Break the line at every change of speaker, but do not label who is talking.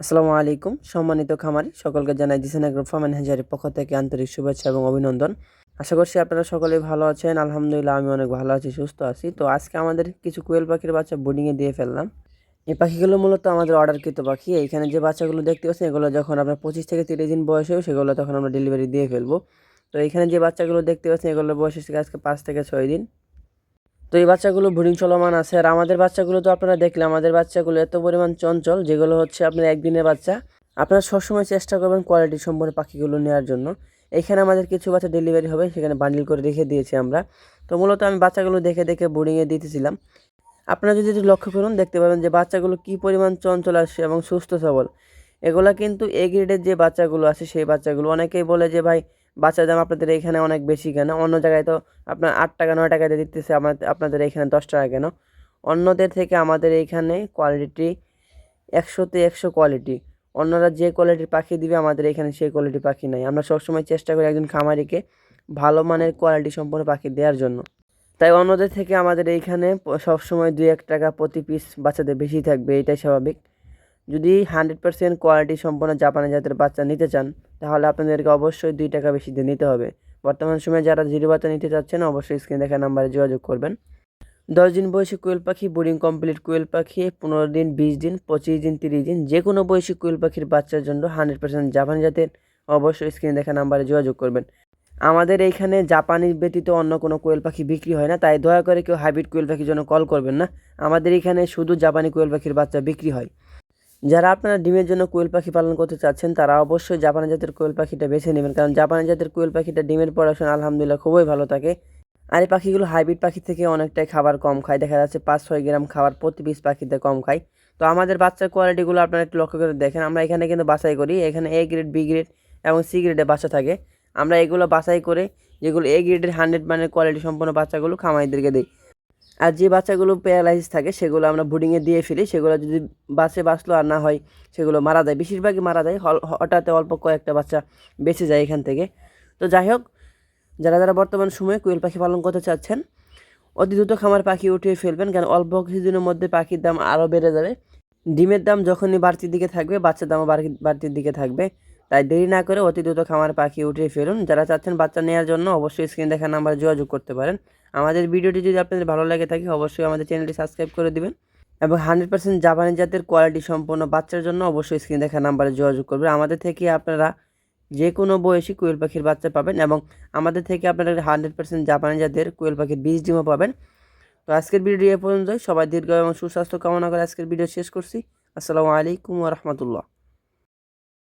আসসালামু আলাইকুম। সম্মানিত খামারি, সকলকে জানাই দিসেন এগ্রো ফার্ম অ্যান্ড হ্যাজারের পক্ষ থেকে আন্তরিক শুভেচ্ছা এবং অভিনন্দন। আশা করছি আপনারা সকলেই ভালো আছেন, আলহামদুলিল্লাহ আমি অনেক ভালো আছি, সুস্থ আছি। তো আজকে আমাদের কিছু কোয়েল পাখির বাচ্চা বোর্ডিংয়ে দিয়ে ফেললাম। এই পাখিগুলো মূলত আমাদের অর্ডারকৃত পাখি। এইখানে যে বাচ্চাগুলো দেখতে পাচ্ছেন, এগুলো যখন আপনার পঁচিশ থেকে তিরিশ দিন বয়স হবে সেগুলো তখন আমরা ডেলিভারি দিয়ে ফেলব। তো এখানে যে বাচ্চাগুলো দেখতে পাচ্ছেন, এগুলোর বয়স আজকে পাঁচ থেকে ছয় দিন। তো এই বাচ্চাগুলো ব্রিডিং চলমান আছে। আর আমাদের বাচ্চাগুলো তো আপনারা দেখলে আমাদের বাচ্চাগুলো এত পরিমাণ চঞ্চল, যেগুলো হচ্ছে আপনার একদিনের বাচ্চা। আপনারা সবসময় চেষ্টা করবেন কোয়ালিটি সম্পন্ন পাখিগুলো নেওয়ার জন্য। এখানে আমাদের কিছু বাচ্চা ডেলিভারি হবে, সেখানে বান্ডিল করে রেখে দিয়েছি আমরা। তো মূলত আমি বাচ্চাগুলো দেখে দেখে বোর্ডিংয়ে দিতেছিলাম। আপনারা যদি লক্ষ্য করুন, দেখতে পাবেন যে বাচ্চাগুলো কি পরিমাণ চঞ্চল আসে এবং সুস্থ সবল। এগুলা কিন্তু এ গ্রেডের যে বাচ্চাগুলো আছে, সেই বাচ্চাগুলো অনেকেই বলে যে, ভাই বাচ্চার দাম আপনাদের এখানে অনেক বেশি কেন? অন্য জায়গায় তো আপনার আট টাকা, নয় টাকা দিয়ে দিতেছে আমাদের আপনাদের এখানে দশ টাকা কেন? অন্যদের থেকে আমাদের এইখানে কোয়ালিটি একশোতে একশো কোয়ালিটি অন্যরা যে কোয়ালিটির পাখি দিবে, আমাদের এখানে সেই কোয়ালিটির পাখি নাই। আমরা সবসময় চেষ্টা করি একজন খামারিকে ভালো মানের কোয়ালিটি সম্পন্ন পাখি দেওয়ার জন্য। তাই অন্যদের থেকে আমাদের এইখানে সবসময় দুই এক টাকা প্রতি পিস বাচ্চাদের বেশি থাকবে, এটাই স্বাভাবিক। যদি হান্ড্রেড পার্সেন্ট কোয়ালিটি সম্পন্ন জাপানি জাতের বাচ্চা নিতে চান, তাহলে আপনাদেরকে অবশ্যই দুই টাকা বেশি দিয়ে নিতে হবে। বর্তমান সময়ে যারা জিরো বাচ্চা নিতে চাচ্ছেন, অবশ্যই স্ক্রিনে দেখা নাম্বারে যোগাযোগ করবেন। দশ দিন বয়সী কোয়েল পাখি, বোর্ডিং কমপ্লিট কোয়েল পাখি, পনেরো দিন, বিশ দিন, পঁচিশ দিন, তিরিশ দিন যে কোনো বয়সী কোয়েল পাখির বাচ্চার জন্য হান্ড্রেড পার্সেন্ট জাপানি জাতের অবশ্যই স্ক্রিনে দেখা নাম্বারে যোগাযোগ করবেন। আমাদের এইখানে জাপানি ব্যতীত অন্য কোনো কোয়েল পাখি বিক্রি হয় না, তাই দয়া করে কেউ হাইব্রিড কোয়েল পাখির জন্য কল করবেন না। আমাদের এখানে শুধু জাপানি কোয়েল পাখির বাচ্চা বিক্রি হয়। যারা আপনারা ডিমের জন্য কোয়েল পাখি পালন করতে চাচ্ছেন, তারা অবশ্যই জাপানি জাতের কোয়েল পাখিটা বেছে নেবেন। কারণ জাপানি জাতের কোয়েল পাখিটা ডিমের পড়াশোনা আলহামদুলিল্লাহ খুবই ভালো থাকে। আর এই পাখিগুলো হাইব্রিড পাখি থেকে অনেকটাই খাবার কম খায়। দেখা যাচ্ছে পাঁচ ছয় গ্রাম খাবার প্রতি পিস পাখিতে কম খায়। তো আমাদের বাচ্চার কোয়ালিটিগুলো আপনারা একটু লক্ষ্য করে দেখেন। আমরা এখানে কিন্তু বাছাই করি। এখানে এ গ্রেড বি গ্রেড এবং সি গ্রেডে বাচ্চা থাকে। আমরা এগুলো বাছাই করে, যেগুলো এ গ্রেডের হান্ড্রেড মানের কোয়ালিটি সম্পন্ন বাচ্চাগুলো খামারিদেরকে দিই। আর যে বাচ্চাগুলো প্যারালাইসিস থাকে, সেগুলো আমরা বুডিংয়ে দিয়ে ফেলি। সেগুলো যদি বাসে বাঁচলো আর না হয়, সেগুলো মারা যায়। বেশিরভাগই মারা যায়। হঠাৎ অল্প কয়েকটা বাচ্চা বেঁচে যায় এখান থেকে। তো যাই হোক, যারা যারা বর্তমান সময়ে কোয়েল পাখি পালন করতে চাচ্ছেন, অতি দ্রুত খামার পাখি উঠিয়ে ফেলবেন কারণ অল্প কিছুদিনের মধ্যে পাখির দাম আরও বেড়ে যাবে। ডিমের দাম যখনই বাড়তির দিকে থাকবে, বাচ্চার দামও বাড়তি বাড়তির দিকে থাকবে। তাই দেরি না করে অতি দ্রুত খামার পাখি উঠিয়ে ফেলুন। যারা চাচ্ছেন বাচ্চা নেওয়ার জন্য অবশ্যই স্ক্রিন দেখা নাম্বার যোগাযোগ করতে পারেন। আমাদের ভিডিওটি যদি আপনাদের ভালো লাগে থাকে, অবশ্যই আমাদের চ্যানেলটি সাবস্ক্রাইব করে দিবেন এবং হান্ড্রেড পার্সেন্ট জাপানি জাতের কোয়ালিটি সম্পন্ন বাচ্চার জন্য অবশ্যই স্ক্রিন দেখা নাম্বারে যোগাযোগ করবেন। আমাদের থেকে আপনারা যে কোনো বয়সী কোয়েল পাখির বাচ্চা পাবেন এবং আমাদের থেকে আপনারা হান্ড্রেড পার্সেন্ট জাপানি জাতের কোয়েল পাখির বীজ ডিমও পাবেন। তো আজকের ভিডিও এ পর্যন্তই। সবাই দীর্ঘ এবং সুস্বাস্থ্য কামনা করে আজকের ভিডিও শেষ করছি। আসসালামু আলাইকুম রহমতুল্লাহ।